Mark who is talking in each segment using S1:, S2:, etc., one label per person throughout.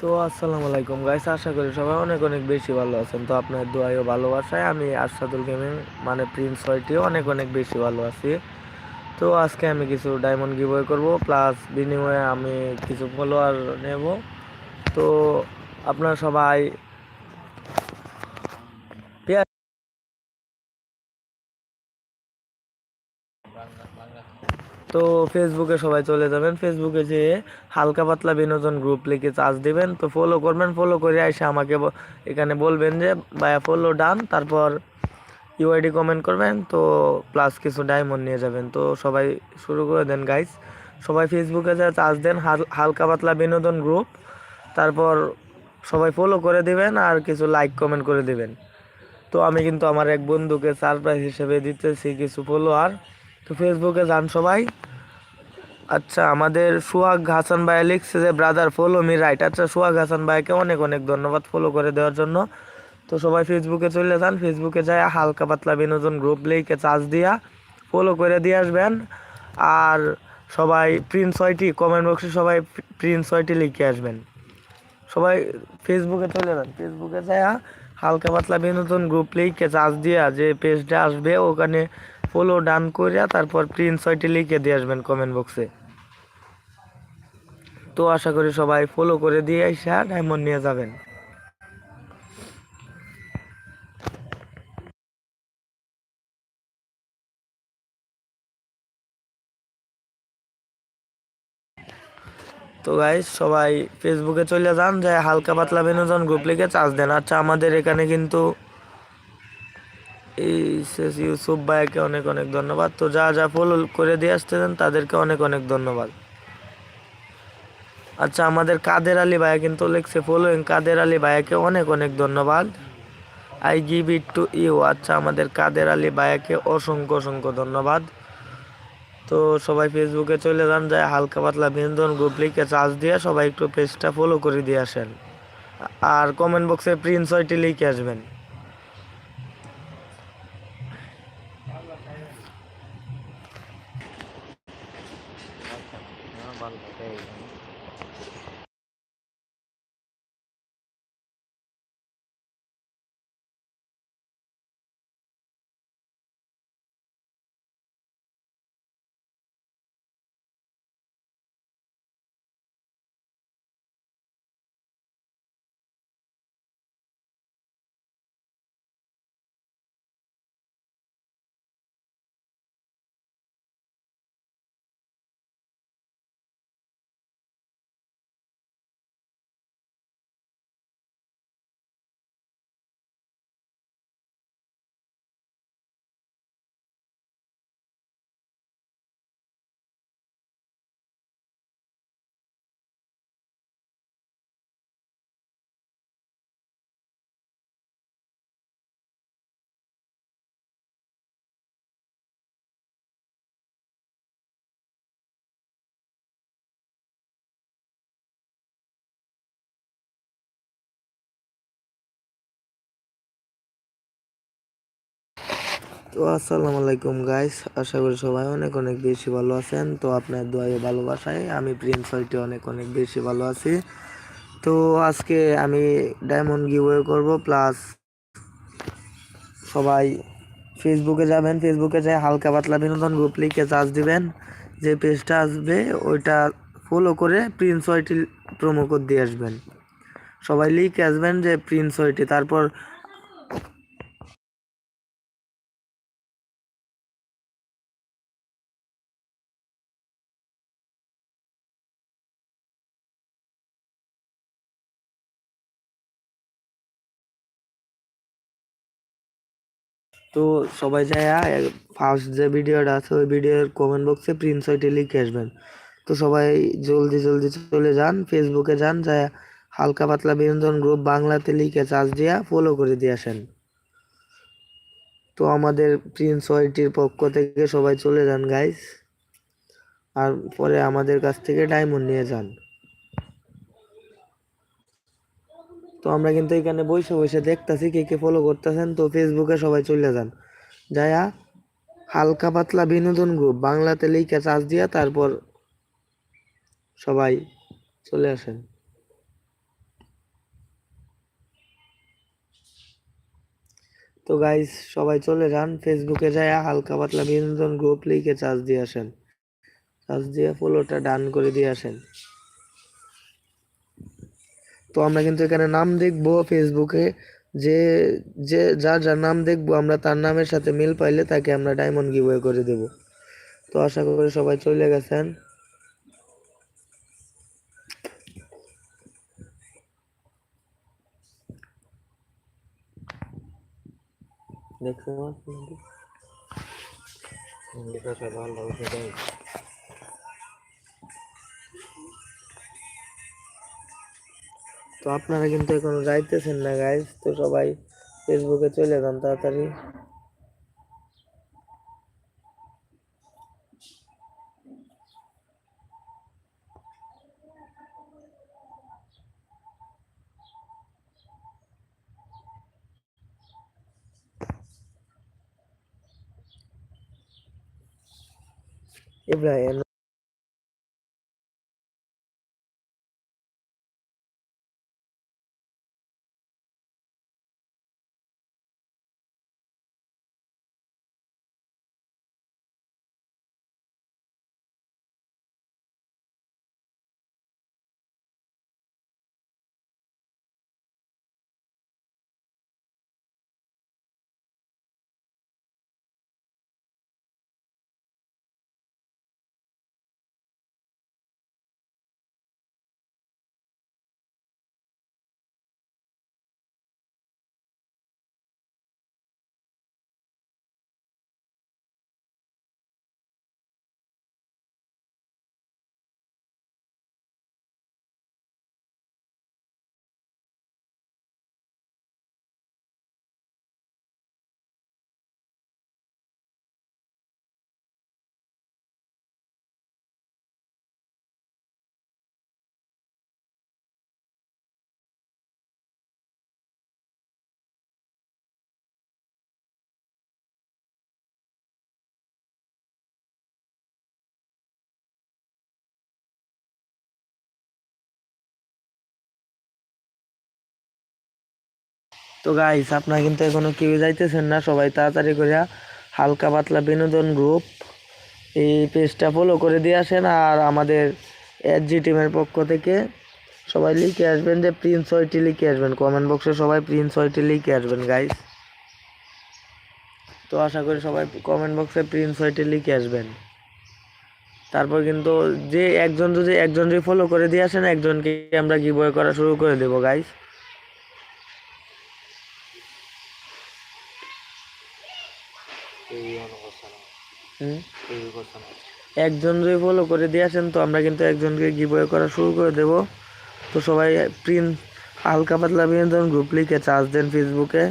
S1: তো আসসালামু আলাইকুম গাইস আশা করি সবাই অনেক অনেক বেশি ভালো আছেন। তো আপনার দোয়াই ভালোবাসায় আমি আশাদুল গেমিং মানে প্রিন্স হয়টিও অনেক অনেক বেশি ভালো আছি। তো আজকে আমি কিছু ডায়মন্ড গিভওয়ে করব প্লাস বিনিময়ে আমি কিছু ফলোয়ার নেব। তো আপনারা সবাই তো ফেসবুকে সবাই চলে যাবেন। ফেসবুকে যে হালকা পাতলা বিনোদন গ্রুপ লিখে চার্জ দিবেন, তো ফলো করবেন ফলো করে এসে আমাকে এখানে বলবেন যে, ভাইয়া ফলো ডান, তারপর ইউআইডি কমেন্ট করবেন, তো প্লাস কিছু ডায়মন্ড নিয়ে যাবেন। তো সবাই শুরু করে দেন গাইস সবাই ফেসবুকে যা চার্জ দেন, হাল- হালকা পাতলা বিনোদন গ্রুপ তারপর সবাই ফলো করে দিবেন আর কিছু লাইক কমেন্ট করে দিবেন। তো আমি কিন্তু আমার এক বন্ধুকে সারপ্রাইজ হিসেবে দিতেছি কিছু ফলোয়ার তো ফেসবুকে যান সবাই। আচ্ছা আমাদের সোহাগ হাসান ভাই লিখছে যে ব্রাদার ফলো মি রাইট আচ্ছা সোহাগ হাসান ভাইকে অনেক অনেক ধন্যবাদ ফলো করে দেওয়ার জন্য। তো সবাই ফেসবুকে চলে যান। ফেসবুকে যায় হালকা পাতলা বিনোদন গ্রুপ লিখে চার্জ দিয়া ফলো করে দিয়ে আসবেন। আর সবাই প্রিন্স ওয়াইটি কমেন্ট বক্সে সবাই প্রিন্স ওয়াইটি লিখে আসবেন। সবাই ফেসবুকে চলে যান। ফেসবুকে যায় হালকা পাতলা বিনোদন গ্রুপ লিখে চার্জ দিয়া যে পেজটা আসবে, ওখানে ফলো ডান করিয়া তারপর প্রিন্স ছয়টি লিখে দিয়ে আসবেন কমেন্ট বক্সে তো আশা করি সবাই ফলো করে দিয়ে আইসা ডায়মন্ড নিয়ে যাবেন। তো গাইস সবাই ফেসবুকে চলে যান, যে হালকা পাতলা বিনোদন গ্রুপ লিখে চার্জ দেন। আচ্ছা আমাদের এখানে কিন্তু এই শেষ ইউসুফ ভাইকে অনেক অনেক ধন্যবাদ। তো যা যা ফলো করে দিয়ে আসতেছেন, তাদেরকে অনেক অনেক ধন্যবাদ। আচ্ছা আমাদের কাদের আলী ভাইয়া কিন্তু লিখছে ফলোইং কাদের আলী ভাইয়াকে অনেক অনেক ধন্যবাদ। I give it to you আচ্ছা আমাদের কাদের আলী ভাইয়াকে অসংখ্য অসংখ্য ধন্যবাদ। তো সবাই ফেসবুকে চলে যান, যায় হালকা পাতলা বিনোদন গ্রুপ লিখে চার্জ দিয়ে সবাই একটু পেজটা ফলো করে দিয়ে আসেন। আর কমেন্ট বক্সে প্রিন্স ওয়াইটি লিখে আসবেন। তো আসসালামু আলাইকুম গাইস আশা করি সবাই অনেক অনেক বেশি ভালো আছেন। তো আপনার দোয়াই ভালোবাসায় আমি প্রিন্স হইতে অনেক অনেক বেশি ভালো আছি। তো আজকে আমি ডায়মন্ড গিভওয়ে করব প্লাস সবাই ফেসবুকে যাবেন। ফেসবুকে যাই হালকা পাতলা বিনোদন গ্রুপ লিখে চার্জ দিবেন। যে পেজটা আসবে, ওইটা ফলো করে প্রিন্স ওয়াইটি প্রোমো কোড দিয়ে আসবেন। সবাই লিখে আসবেন যে প্রিন্স ওয়াইটি তারপর তো সবাই যায় ফার্স্ট যে ভিডিওটা আছে, ওই ভিডিওর কমেন্ট বক্সে প্রিন্স ওইটি লিখে আসবেন। তো সবাই জলদি জলদি চলে যান ফেসবুকে যান, যায়, হালকা পাতলা বিনোদন গ্রুপ বাংলাতে লিখে চার্জ দিয়া ফলো করে দিয়ে আসেন। তো আমাদের প্রিন্স ওয়াইটির পক্ষ থেকে সবাই চলে যান গাইস আর পরে আমাদের কাছ থেকে ডায়মন্ড নিয়ে যান। তো আমরা কিন্তু এখানে বসে বসে দেখতেছি কে কে ফলো করতেছেন। তো ফেসবুকে সবাই চলে যান। যায়া হালকা পাতলা বিনোদন গ্রুপ বাংলাতে লিখে চার্জ দিয়া তারপর সবাই চলে আসেন। তো গাইস সবাই চলে যান। ফেসবুকে যায় হালকা পাতলা বিনোদন গ্রুপ লিখে চার্জ দিয়ে আসেন। চার্জ দিয়ে ফলোটা ডান করে দিয়ে আসেন। তো আমরা কিন্তু এখানে নাম দেখব ফেসবুকে যে যে, যার যার নাম দেখব আমরা তার নামের সাথে মিল পাইলে তাকে আমরা ডায়মন্ড গিভওয়ে করে দেব। তো আশা করি সবাই চলে গেছেন। দেখছ তো আপনারা কিন্তু এখনও যাইতেছেন না গাইজ তো সবাই ফেসবুকে চলে যান তাড়াতাড়ি। ইব্রাহিম তো গাইস আপনারা কিন্তু এখনও কেউ যাইতেছেন না, সবাই তাড়াতাড়ি করে হালকা পাতলা বিনোদন গ্রুপ এই পেজটা ফলো করে দিয়ে আসেন আর আমাদের জি টিমের পক্ষ থেকে সবাই লিখে আসবেন যে প্রিন্স ওইটি লিখে আসবেন। কমেন্ট বক্সে সবাই প্রিন্স ওইটি লিখে আসবেন গাইস তো আশা করি সবাই কমেন্ট বক্সে প্রিন্স ওইটি লিখে আসবেন। তারপর কিন্তু যে একজন যদি একজন যদি ফলো করে দিয়ে আসেন, একজনকে আমরা গিভওয়ে করা শুরু করে দেবো গাইস একজন যদি ফলো করে দিয়ে আসেন তো আমরা কিন্তু একজনকে গিভওয়ে করা শুরু করে দেব। তো সবাই প্রিন্ট হালকা পাতলা বিনোদন গ্রুপ লিখে চার্জ দেন ফেসবুকে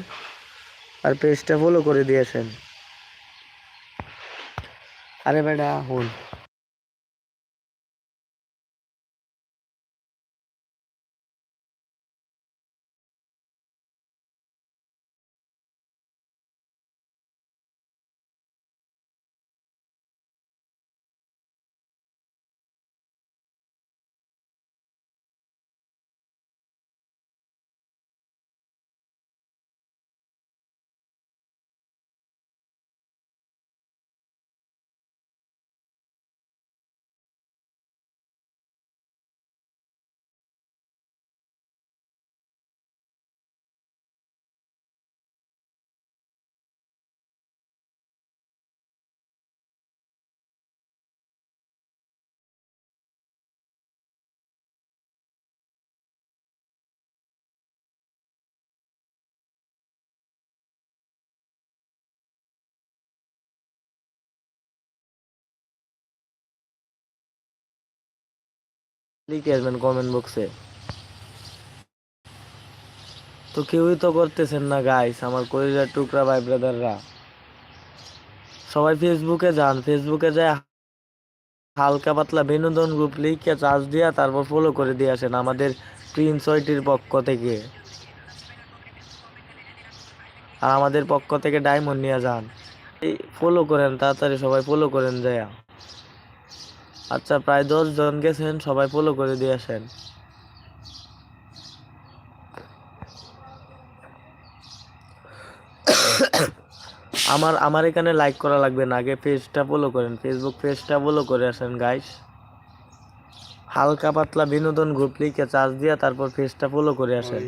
S1: আর পেজটা ফলো করে দিয়েছেন আরে বেটা হুন লিখে আসবেন কমেন্ট বক্সে তো কেউই তো করতেছেন না গাইস আমার কলিজার টুকরা ভাই ব্রাদাররা সবাই ফেসবুকে যান ফেসবুকে যায় হালকা পাতলা বিনোদন গ্রুপ লিখে চার্জ দিয়া তারপর ফলো করে দিয়ে আসেন আমাদের প্রিন্স ওইটির পক্ষ থেকে। আর আমাদের পক্ষ থেকে ডায়মন্ড নিয়ে যান। ফলো করেন, তাড়াতাড়ি সবাই ফলো করেন, যায়া। আচ্ছা প্রায় দশ জন গেছেন, সবাই ফলো করে দিয়ে আসেন। আমার আমার এখানে লাইক করা লাগবে না, আগে পেজটা ফলো করেন। ফেসবুক পেজটা ফলো করে আসেন গাইস হালকা পাতলা বিনোদন গ্রুপ লিখে চার্জ দিয়া তারপর পেজটা ফলো করে আসেন।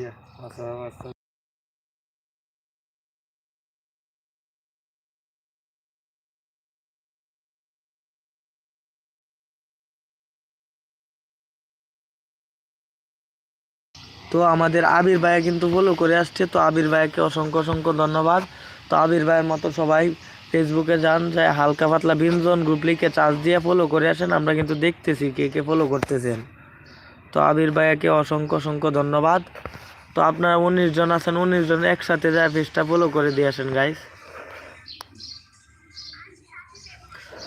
S1: তো আমাদের আবির ভাইয়া কিন্তু ফলো করে আসছে। তো আবির ভাইয়াকে অসংখ্য অসংখ্য ধন্যবাদ। তো আবির ভাইয়ের মতো সবাই ফেসবুকে যান যে হালকা পাতলা বিনজন গ্রুপ লিখে চার্জ দিয়ে ফলো করে আসেন। আমরা কিন্তু দেখতেছি কে কে ফলো করতেছেন। তো আবির ভাইয়াকে অসংখ্য অসংখ্য ধন্যবাদ। তো আপনারা উনিশ জন আছেন, উনিশ জন একসাথে যায় পেজটা ফলো করে দিয়ে আসেন গাইস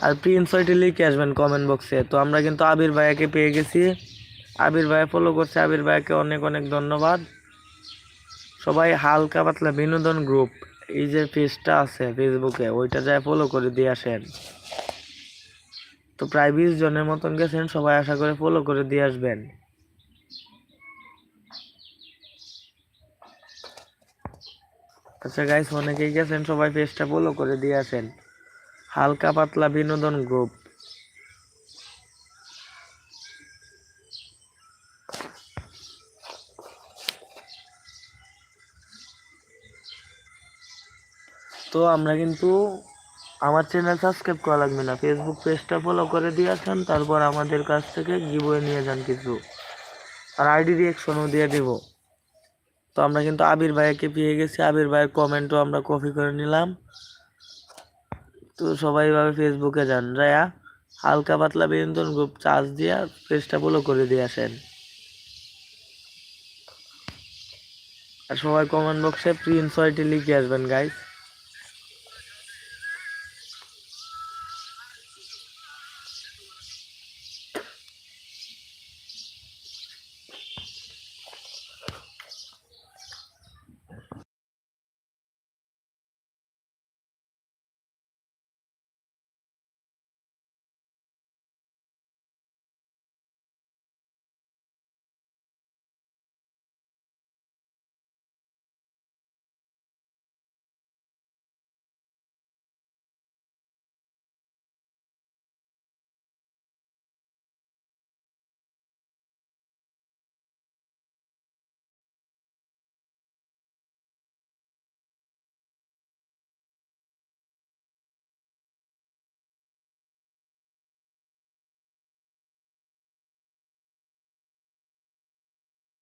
S1: আর প্রিন্স ওইটি লিখে আসবেন কমেন্ট বক্সে তো আমরা কিন্তু আবির ভাইয়াকে পেয়ে গেছি। আবির ভাইয়া ফলো করছে। আবির ভাইয়াকে অনেক অনেক ধন্যবাদ। সবাই হালকা পাতলা বিনোদন গ্রুপ এই যে পেজটা আছে ফেসবুকে ওইটা যায় ফলো করে দিয়ে আসেন। তো প্রায় বিশ জনের মতন গেছেন, সবাই আশা করে ফলো করে দিয়ে আসবেন। আচ্ছা গাইস অনেকেই গেছেন, সবাই পেজটা ফলো করে দিয়ে আসেন। হালকা পাতলা বিনোদন গ্রুপ তো আমরা কিন্তু আমার চ্যানেল সাবস্ক্রাইব করা লাগবে না। ফেসবুক পেজটা ফলো করে দিয়ে আসেন, তারপর আমাদের কাছ থেকে গিবয়ে নিয়ে যান কিছু। আর আইডি রিয়েকশনও দিয়ে দিব। তো আমরা কিন্তু আবির ভাইকে পেয়ে গেছি। আবির ভাইয়ের কমেন্টও আমরা কপি করে নিলাম। তো সবাই ভাবে ফেসবুকে যান। রায়া, হালকা পাতলা বিনোদন গ্রুপ চার্জ দিয়া পেজটা ফলো করে দিয়ে আসেন। আর সবাই কমেন্ট বক্সে প্রিন্স ওয়াইটি লিখে আসবেন গাইস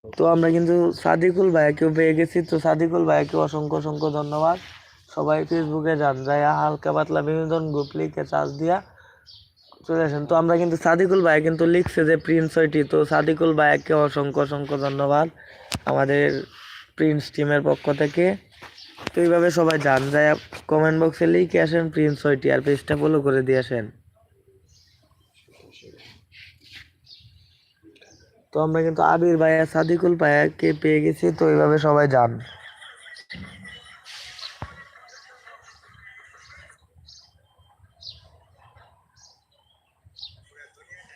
S1: তো আমরা কিন্তু সাদিকুল ভাইয়াকেও পেয়ে গেছি। তো সাদিকুল ভাইয়াকে অসংখ্য অসংখ্য ধন্যবাদ। সবাই ফেসবুকে যান যায় হালকা পাতলা বিনোদন গ্রুপ লিখে চার্জ দিয়া চলে আসেন। তো আমরা কিন্তু সাদিকুল ভাই কিন্তু লিখছে যে প্রিন্স ওইটি তো সাদিকুল ভাইয়াকে অসংখ্য অসংখ্য ধন্যবাদ আমাদের প্রিন্স টিমের পক্ষ থেকে। তো এইভাবে সবাই যান যায় কমেন্ট বক্সে লিখে আসেন প্রিন্স ওইটি আর পেজটা ফলো করে দিয়ে আসেন। তো আমরা কিন্তু আবির ভাইয়া, সাদিকুল ভাইয়াকে পেয়ে গেছি, তো এইভাবে সবাই যান।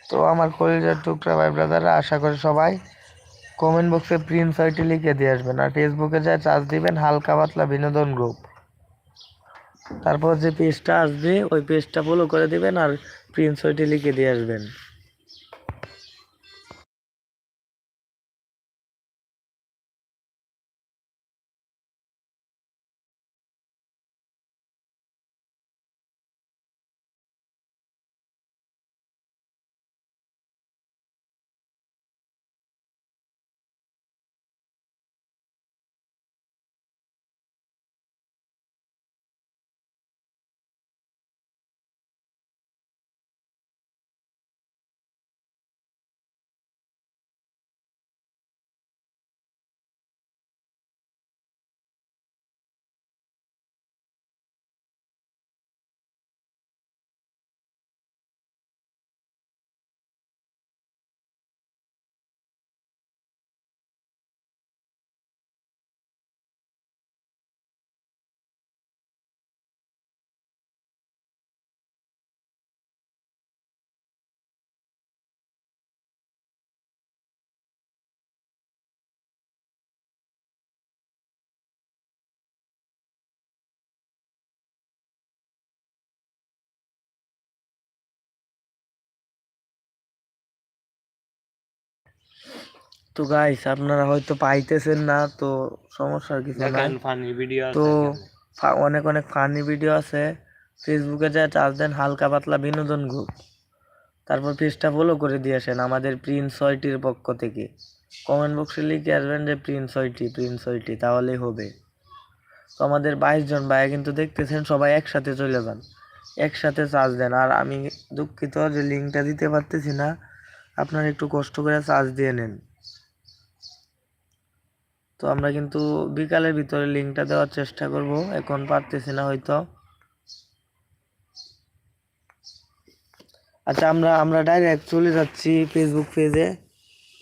S1: তো আমার কলেজের টুকরা ভাই ব্রাদাররা, আশা করি সবাই কমেন্ট বক্সে প্রিন্স আইটি লিখে দিয়ে আসবেন। আর ফেসবুকে যায় চার্জ দিবেন, হালকা পাতলা বিনোদন গ্রুপ তারপর যে পেজটা আসবে, ওই পেজটা ফলো করে দিবেন আর প্রিন্স আইটি লিখে দিয়ে আসবেন। তো গাইস আপনারা হয়তো পাইতেছেন না তো সমস্যার কিছু নাই।
S2: ফানি ভিডিও
S1: তো অনেক অনেক ফানি ভিডিও আছে। ফেসবুকে যা চার্জ দেন হালকা পাতলা বিনোদন গ্রুপ তারপর পেজটা ফলো করে দিয়ে আসেন আমাদের প্রিন্স ছয়টির পক্ষ থেকে। কমেন্ট বক্সে লিখে আসবেন যে প্রিন্স ছয়টি প্রিন্স ছয়টি তাহলেই হবে। তো আমাদের বাইশ জন ভাইয়া কিন্তু দেখতেছেন সবাই একসাথে চলে যান। একসাথে চার্জ দেন। আর আমি দুঃখিত যে লিঙ্কটা দিতে পারতেছি না আপনারা একটু কষ্ট করে চার্জ দিয়ে নেন। তো আমরা কিন্তু বিকালের ভিতরে লিঙ্কটা দেওয়ার চেষ্টা করব, এখন পারতেছি না হয়তো। আচ্ছা আমরা আমরা ডাইরেক্ট চলে যাচ্ছি ফেসবুক পেজে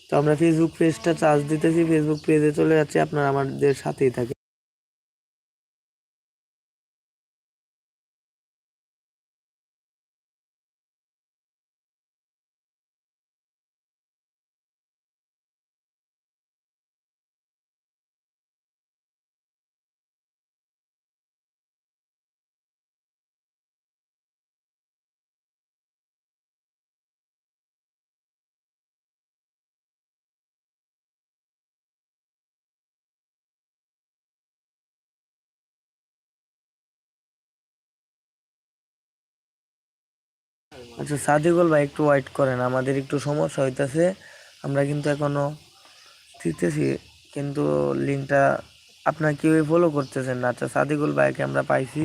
S1: তো আমরা ফেসবুক পেজটা চার্জ দিতেছি ফেসবুক পেজে চলে যাচ্ছি, আপনারা আমাদের সাথেই থাকেন। আচ্ছা সাদিকুল ভাই, একটু ওয়েট করেন, আমাদের একটু সমস্যা হইতেছে। আমরা কিন্তু এখনও দিতেছি, কিন্তু লিঙ্কটা আপনার কেউই ফলো করতেছেন না। আচ্ছা সাদিকুল ভাইকে আমরা পাইছি।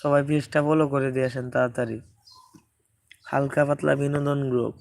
S1: সবাই পেজটা ফলো করে দিয়েছেন তাড়াতাড়ি। হালকা পাতলা বিনোদন গ্রুপ